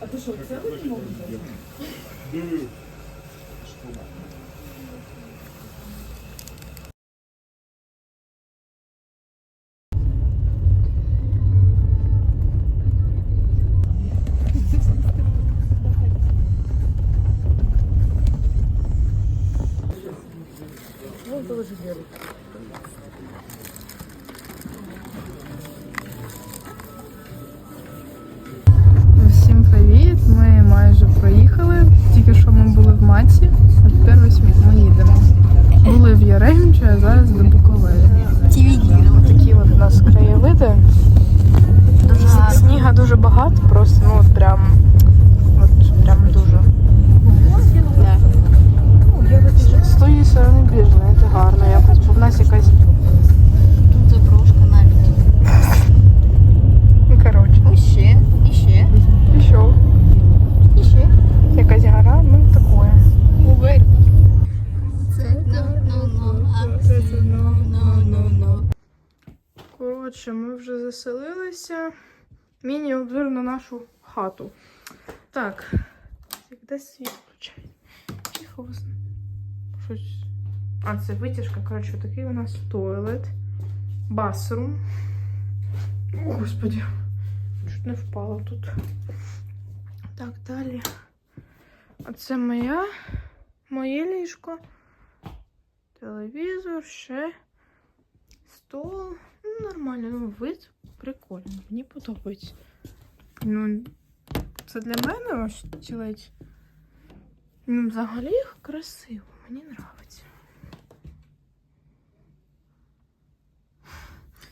А ти що, це ви Да, что? Зараз до Буковелі. Такі от у нас краєвиди. Дуже сніга дуже багато, просто ну от прям от прям дуже. З тої сторони більш це гарно якось, бо в нас якась Коротше, ми вже заселилися. Міні-обзор на нашу хату. Так, де світ включай. Тихо. Щось. А, це витяжка. Коротше, такий у нас туалет. Басрум. О, Господи. Чуть не впала тут. Так, далі. А це моя. Моє ліжко. Телевізор, ще. Стол. Нормально, ну вид прикольний. Мені подобається. Ну, це для мене ось тілець. Ну, взагалі красиво, мені подобається.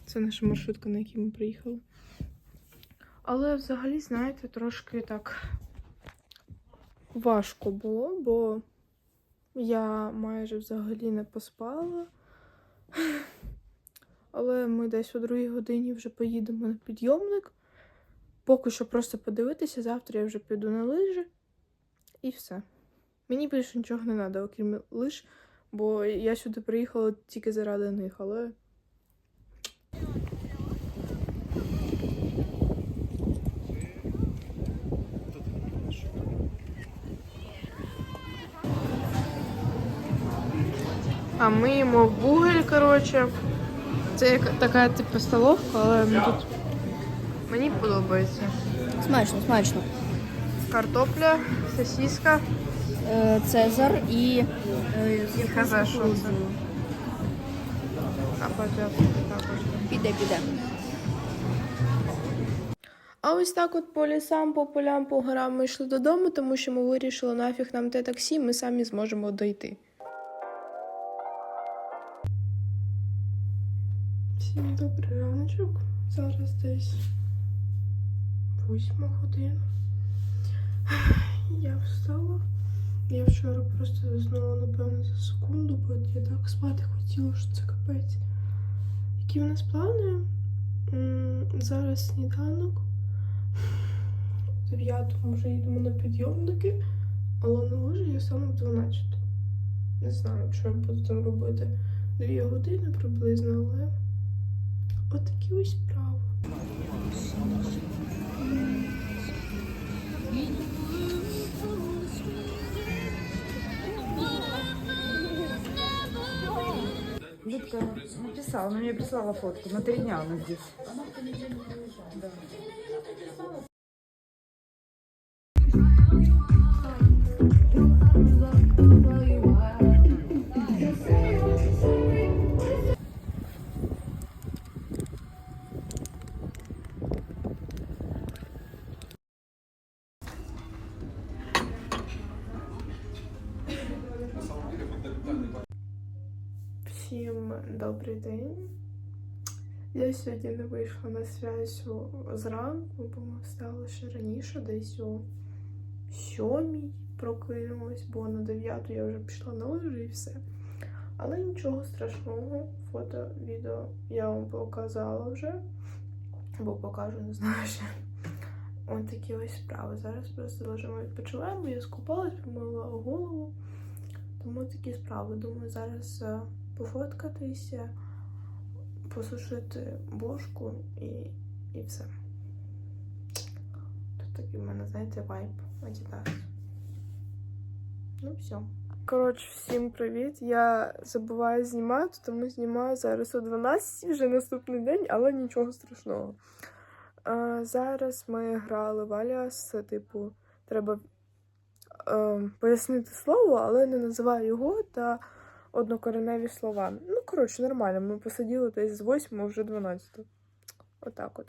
Це наша маршрутка, на якій ми приїхали. Але взагалі, знаєте, трошки так важко було, бо я майже взагалі не поспала. Але ми десь о другій годині вже поїдемо на підйомник. Поки що просто подивитися, завтра я вже піду на лижі. І все. Мені більше нічого не треба, окрім лиж, бо я сюди приїхала тільки заради них, але. А ми їмо в коротше. Це як така типу столовка, але ми тут мені подобається. Смачно, смачно. Картопля, сосиска. Е, Цезар і е, І каза, що це. А потім також. Піде, піде. А ось так от по лісам, по полям, по горам ми йшли додому, тому що ми вирішили нафіг нам те таксі, ми самі зможемо дойти. Всім добрий раночок. Зараз десь восьма година. Я встала. Я вчора просто заснула, напевно, за секунду, бо я так спати хотіла, що це капець. Які в нас плани? Зараз сніданок. В 9 вже їдемо на підйомники, але на лижі я саме в 12. Не знаю, що я буду там робити. Дві години приблизно, але отакі ось справи. Людка написала, она мне прислала фотку. На три дня она здесь. Всім добрий день. Я сьогодні не вийшла на зв'язь зранку, бо ми встали ще раніше, десь о сьомій прокинулась, бо на дев'яту я вже пішла на лижі і все. Але нічого страшного, фото, відео я вам показала вже, бо покажу, не знаю ще. Ось такі ось справи. Зараз просто лежимо відпочиваємо. Я скупалась, помила голову. Тому такі справи. Думаю, зараз е, пофоткатися, посушити бошку і, і все. Такий в мене, знаєте, вайб Adidas. Ну, все. Коротше, всім привіт. Я забуваю знімати, тому знімаю зараз о 12 вже наступний день, але нічого страшного. А, зараз ми грали в Аліас, типу, треба е, пояснити слово, але не називаю його та однокореневі слова. Ну, коротше, нормально. Ми посиділи десь з 8 вже 12. Отак от.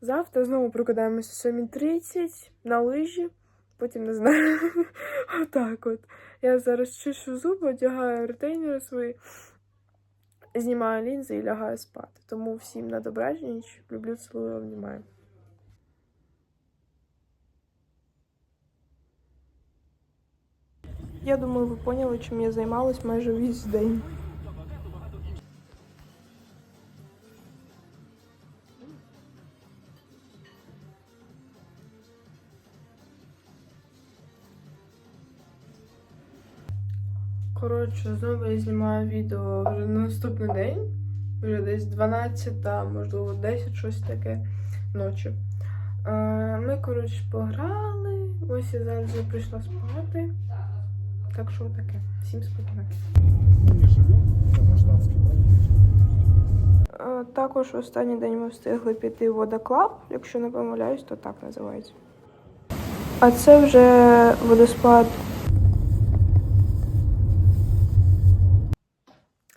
Завтра знову прокидаємося о 7.30 на лижі. Потім не знаю. Отак от. Я зараз чищу зуби, одягаю ретейнери свої, знімаю лінзи і лягаю спати. Тому всім на добраніч. Люблю, цілую, обнімаю. Я думаю, ви поняли, чим я займалась майже весь день. Коротше, знову я знімаю відео вже на наступний день. Вже десь 12, та, можливо, 10, щось таке ночі. Е, Ми, коротше, пограли. Ось я зараз вже прийшла спати. Так що таке. Всім спокійно. Мы не живем по гражданской Е, Також останній день ми встигли піти в водоклаб, якщо не помиляюсь, то так називається. А це вже водоспад.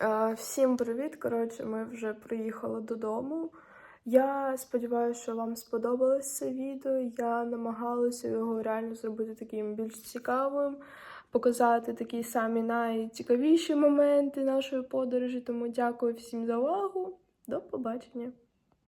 Е, Всім привіт! Коротше, ми вже приїхали додому. Я сподіваюся, що вам сподобалось це відео. Я намагалася його реально зробити таким більш цікавим, показати такі самі найцікавіші моменти нашої подорожі. Тому дякую всім за увагу. До побачення!